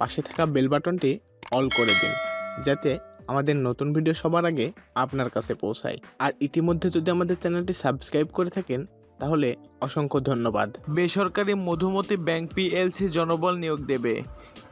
পাশে থাকা বেল বাটনটি অল করে দিন, যাতে আমাদের নতুন ভিডিও সবার আগে আপনার কাছে পৌঁছায়। আর ইতিমধ্যে যদি আমাদের চ্যানেলটি সাবস্ক্রাইব করে থাকেন তাহলে অসংখ্য ধন্যবাদ। বেসরকারি মধুমতি ব্যাংক পিএলসি জনবল নিয়োগ দেবে।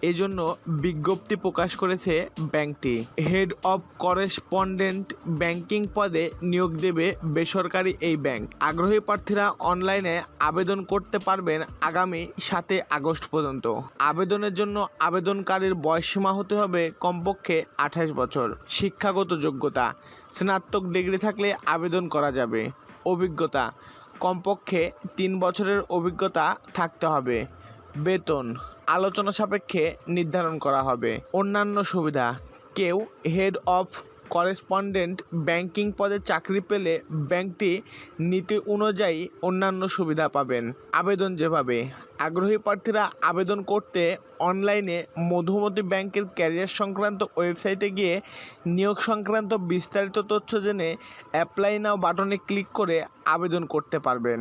এজন্য বিজ্ঞপ্তি প্রকাশ করেছে ব্যাংকটি। হেড অফ করেসপন্ডেন্ট ব্যাংকিং পদে নিয়োগ দেবে বেসরকারি এই ব্যাংক। আগ্রহী প্রার্থীরা অনলাইনে আবেদন করতে পারবেন আগামী সাতই আগস্ট পর্যন্ত। আবেদনের জন্য আবেদনকারীর বয়সসীমা হতে হবে কমপক্ষে আঠাশ বছর। শিক্ষাগত যোগ্যতা। স্নাতক ডিগ্রি থাকলে আবেদন করা যাবে। অভিজ্ঞতা। কমপক্ষে তিন বছরের অভিজ্ঞতা থাকতে হবে। বেতন আলোচনা সাপেক্ষে নির্ধারণ করা হবে। অন্যান্য সুবিধা, কেউ হেড অফ করেসপন্ডেন্ট ব্যাংকিং পদে চাকরি পেলে ব্যাংকটি নীতি অনুযায়ী অন্যান্য সুবিধা পাবেন। আবেদন যেভাবে। আগ্রহী প্রার্থীরা আবেদন করতে অনলাইনে মধুমতি ব্যাংকের ক্যারিয়ার সংক্রান্ত ওয়েবসাইটে গিয়ে নিয়োগ সংক্রান্ত বিস্তারিত তথ্য জেনে অ্যাপ্লাই নাও বাটনে ক্লিক করে আবেদন করতে পারবেন।